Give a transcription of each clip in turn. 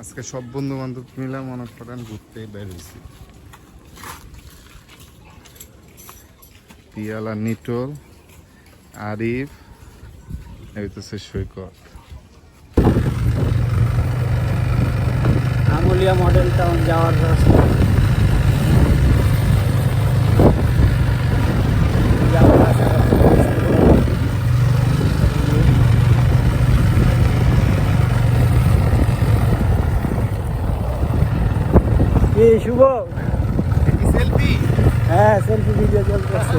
আজকে সব বন্ধু বান্ধব মিলে মনে করেন ঘুরতে বের হয়েছি। পিয়ালা নিটল, আরিফ, এই তো হইতেছে সৈকত। আমুলিয়া মডেল টাউন যাওয়ার রাস্তা যাওয়ার রাস্তা। কি শুভ সেলফি হ্যাঁ সেলফি ভিডিও চলতেছে।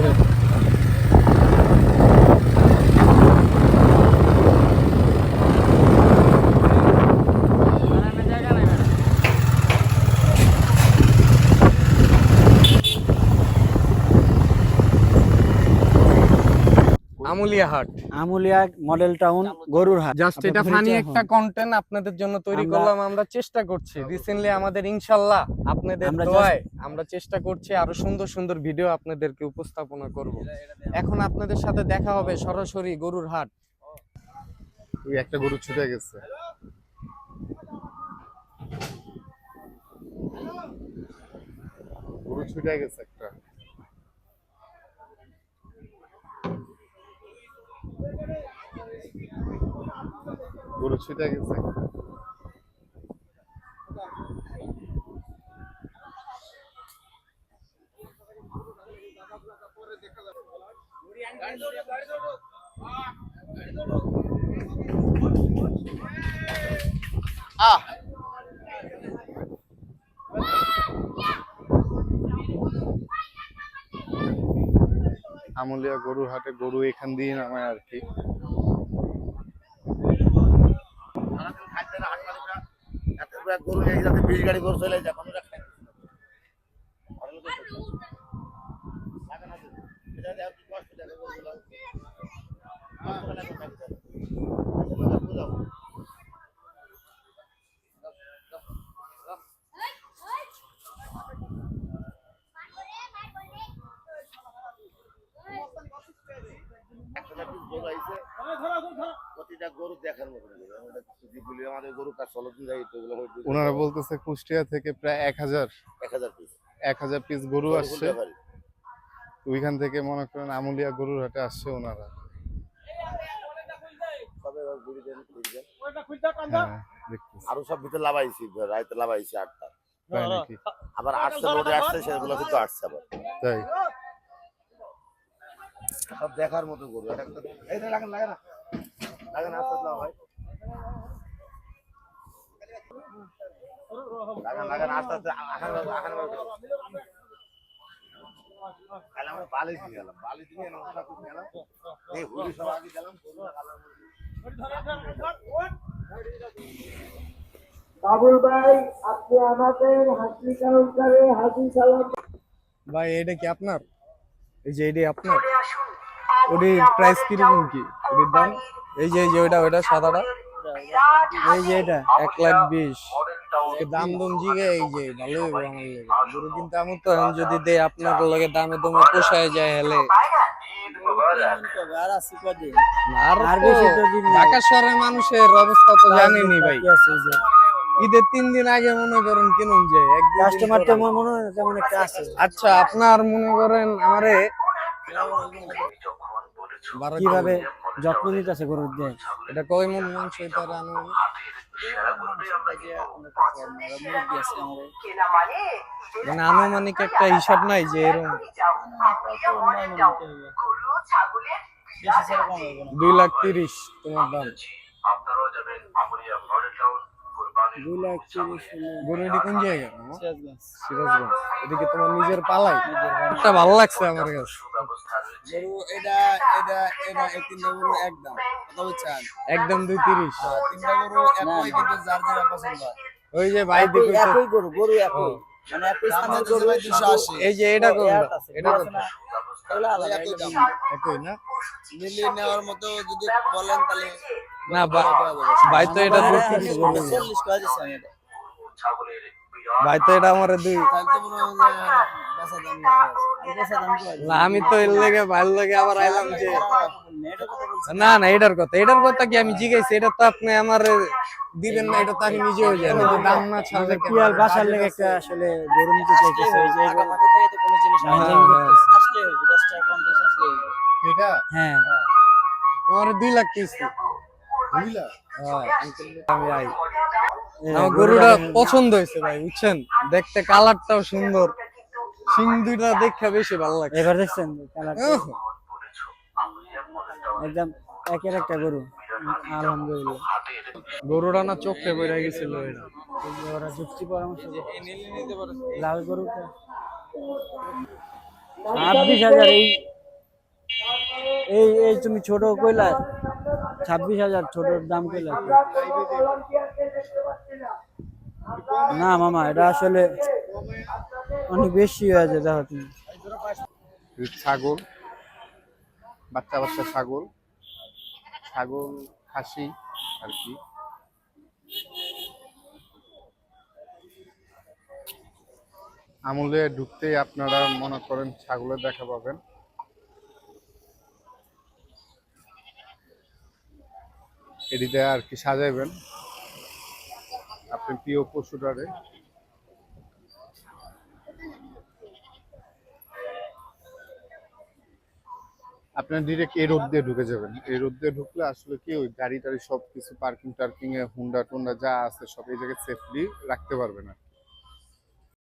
আমুলিয়া হাট। আমুলিয়া মডেল টাউন গরুর হাট জাস্ট এটা ফানি একটা কন্টেন্ট আপনাদের জন্য তৈরি করলাম আমরা চেষ্টা করছি। রিসেন্টলি আমাদের ইনশাল্লাহ আপনাদের দোয়ায় আমরা চেষ্টা করছি আরও সুন্দর সুন্দর ভিডিও আপনাদেরকে উপস্থাপনা করব। এখন আপনাদের সাথে দেখা হবে সরাসরি গরুর হাট ওই একটা গরু ছুটে গেছে। গরু ছুটে গেছে একটা গরু ছুটে গেছে। আমুলিয়া গরুর হাটে গরু এখান দিয়ে নামায় আর কি গরু যাতে বিশ গাড়ি গরু চলে যায়। কোনো প্রতিটা গরু দেখার মতো আমাদের গরু কাজ ওনারা বলতেছে কুষ্টিয়া থেকে প্রায় এক হাজার। এক হাজার পিস এক হাজার পিস গরু আসছে। ওইখান থেকে মনে করেন আমুলিয়া গরুর হাটে আসছে ওনারা। হ্যাঁ আরও সব ভিতরে লাভাইছি রাইতে লাভাইছি আটটা। আবার আটশো রোডে আসছে সেগুলো কিন্তু আসছে আবার। তাই। সব দেখার মতো গরু। এটা এই না। লাগান আস্তে আস্তে ভাই লাগান লাগান আস্তে আস্তে আখান আখান কাল আমরা বালি দিয়ে গেলাম বালি দিয়ে ওটা খুব গেলাম। এই হুড়ি সব আগে গেলাম বাবুল ভাই আপনি আমাদের হাসি কাউন্টারে হাসি সালাম। ভাই এটা কি আপনার? এই যে এটা আপনার? ওটির প্রাইস কীরকম কি? ওটির দাম? এই যে এই যে ওইটা ওইটা সাদাটা? এই যে এটা এক লাখ বিশ। দাম দম জিগে এই যে ভালো আমার লেগে। গরু কিন্তু আমি তো এখন যদি দেই আপনার লগে দামে দমে পোষায় যায় হেলে। ঢাকা শহরের মানুষের অবস্থা তো জানেনি ভাই। ঈদের তিন দিন আগে মনে করেন কিনুন যে কাস্টমার তো। মনে হয় তেমন একটা আছে। আচ্ছা আপনার মনে করেন আমারে কীভাবে যত্ন নিতেছে গরুর দিয়ে? এটা কয় মন মাংস এটা রান্না মানে আনুমানিক একটা হিসাব নাই যে এরকম দুই লাখ তিরিশ তোমার দাম। গরু কোন জায়গা সিরাজগঞ্জ এদিকে তোমার নিজের পালাই ভালো লাগছে আমার কাছে গরু এটা এটা এটা এই তিনটা গরু একদম কত একদম দুই তিরিশ তিনটা গরু একই কিন্তু যার যার পছন্দ ওই যে ভাই একই দেখো একই গরু গরু একই মানে একই দাম গরু 280 এই যে এটা এটা না? আলাদা, একই এগুলো দাম। একই না মিলিয়ে নেওয়ার মতো যদি বলেন তাহলে না ভাই তো এটা আমি চল্লিশ করে দিচ্ছি আমি এটা। ভাই তো এটা আমার দুই তাহলে তো হয় যে হয়ে। আমি। না আমি তো এর লেগে ভাইয়ের লেগে আবার আইলাম যে এটা। না না এটার কথা এটার কথা কি আমি জিজ্ঞাসি এটা তো আপনি আমার দিবেন না এটা তাকে নিজে হয়ে যায় না দাম না ছাড়লে কেন? পিয়াল বাসার লেগে একটা আসলে গরু নিতে চাইতেছে এই যে হ্যাঁ, হ্যাঁ। এটা? হ্যাঁ। আমার দুই লাখ কিস্তি দুই লাখ? আমি আই আমার গরুটা পছন্দ হয়েছে ভাই বুঝছেন? দেখতে কালারটাও সুন্দর। সিং দুইটা দেখে বেশি ভালো লাগে এবার দেখছেন কালারটা? একদম একের একটা গরু। আলহামদুলিল্লাহ। গরুটা না চোখে বেড়ে গেছিল এটা। ওরা যুক্তি পরামর্শ লাল গরুটা। ছাব্বিশ হাজার, এই এই এই তুমি ছোট কইলা, ছাব্বিশ হাজার ছোটর দাম কইলা না মামা, এটা আসলে অনেক বেশি হয়ে যায়, দেখো তুমি। ছাগল, বাচ্চা বাচ্চা ছাগল ছাগল, খাসি, আর কি? আমুলে ঢুকতেই আপনারা মনে করেন ছাগলের দেখা পাবেন। এটিতে আর কি সাজাইবেন। আপনি প্রিয় পশুটারে। আপনার ডিরেক্ট এই রোড দিয়ে ঢুকে যাবেন। এই রোড দিয়ে ঢুকলে আসলে কি ওই গাড়ি টাড়ি সব কিছু পার্কিং টার্কিং এ, হুন্ডা টুন্ডা যা আছে সব এই জায়গায় সেফলি রাখতে পারবেন আর।